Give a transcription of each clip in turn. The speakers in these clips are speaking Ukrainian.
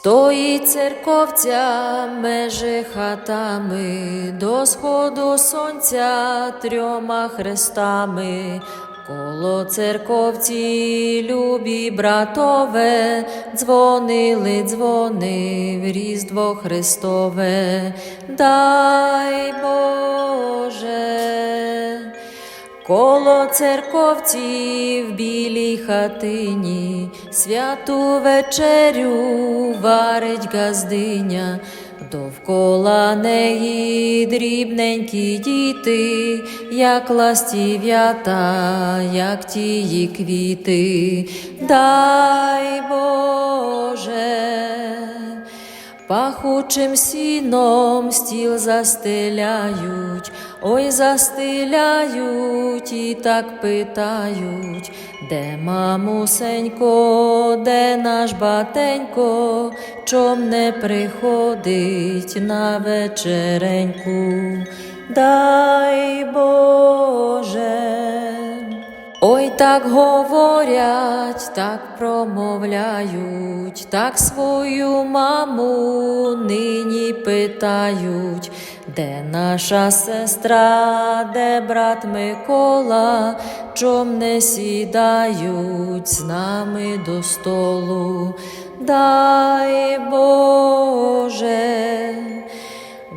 Стоїть церковця межи хатами, до сходу сонця трьома хрестами. Коло церковці, любі братове, дзвонили дзвони в Різдво Христове, дай Боже. Коло церковці в білій хатині святу вечерю варить газдиня, довкола неї дрібненькі діти, як ластів'ята, як тії квіти, дай Боже. Пахучим сіном стіл застеляють, ой застиляють і так питають, де мамусенько, де наш батенько, чом не приходить на вечереньку, дай Боже. Ой, так говорять, так промовляють, так свою маму нині питають, де наша сестра, де брат Микола, чом не сідають з нами до столу, дай Боже.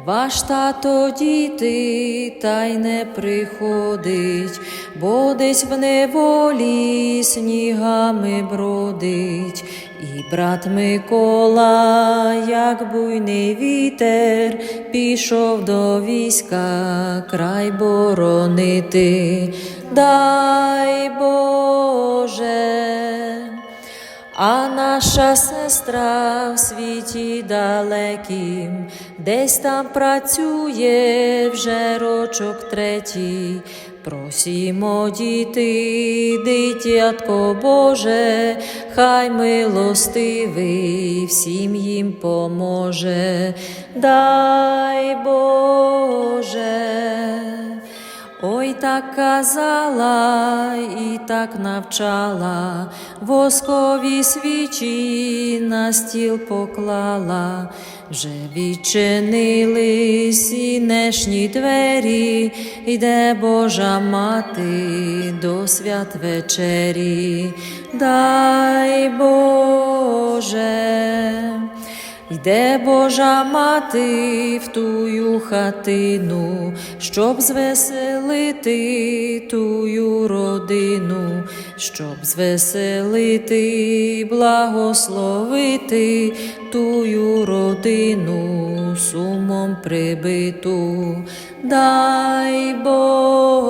Ваш тато діти та й не приходить, бо десь в неволі снігами бродить, і брат Микола, як буйний вітер, пішов до війська край боронити, дай Боже. А наша сестра в світі далекім, десь там працює вже рочок третій. Просімо діти, дитятко Боже, хай милостивий всім їм поможе, дай Боже. Ой, так казала і так навчала, воскові свічі на стіл поклала, вже відчинились сінешні двері, йде Божа мати до свят вечері, дай Боже. Йде Божа мати в тую хатину, щоб звеселити тую родину, щоб звеселити, благословити тую родину сумом прибиту, дай Боже.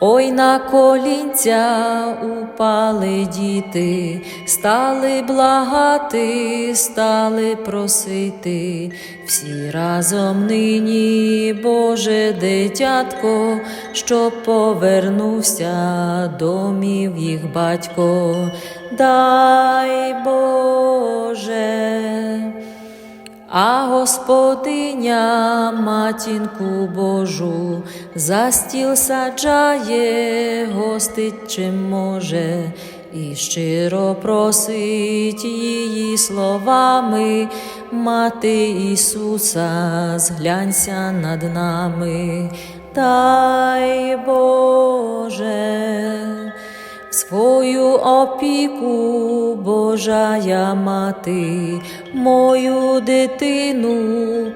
Ой на колінця упали діти, стали благати, стали просити, всі разом нині, Боже дитятко, щоб повернувся домів їх батько, дай Боже. А Господиня матінку Божу за стіл саджає, гостить чим може, і щиро просить її словами, мати Ісуса, зглянься над нами, дай Боже. Свою опіку, Божая мати, мою дитину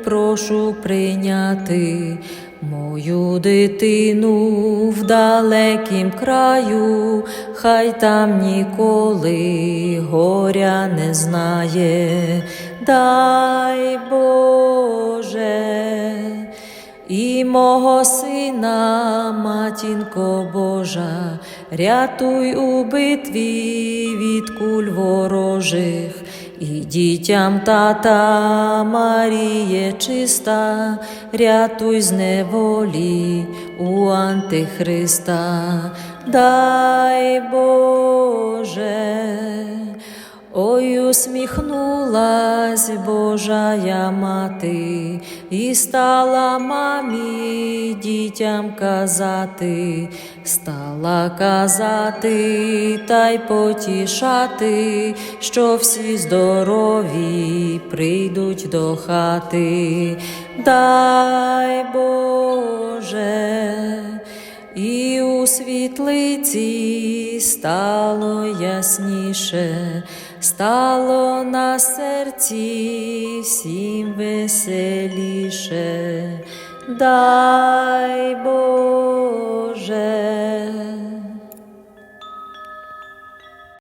прошу прийняти, мою дитину в далекім краю, хай там ніколи горя не знає, дай Боже. І мого сина, матінко Божа, рятуй у битві від куль ворожих, і дітям тата Маріє чиста, рятуй з неволі у Антихриста, дай Боже. Ой, усміхнулась Божая мати, і стала мамі дітям казати, стала казати та й потішати, що всі здорові прийдуть до хати. Дай Боже. І у світлиці стало ясніше, стало на серці всім веселіше, дай Боже.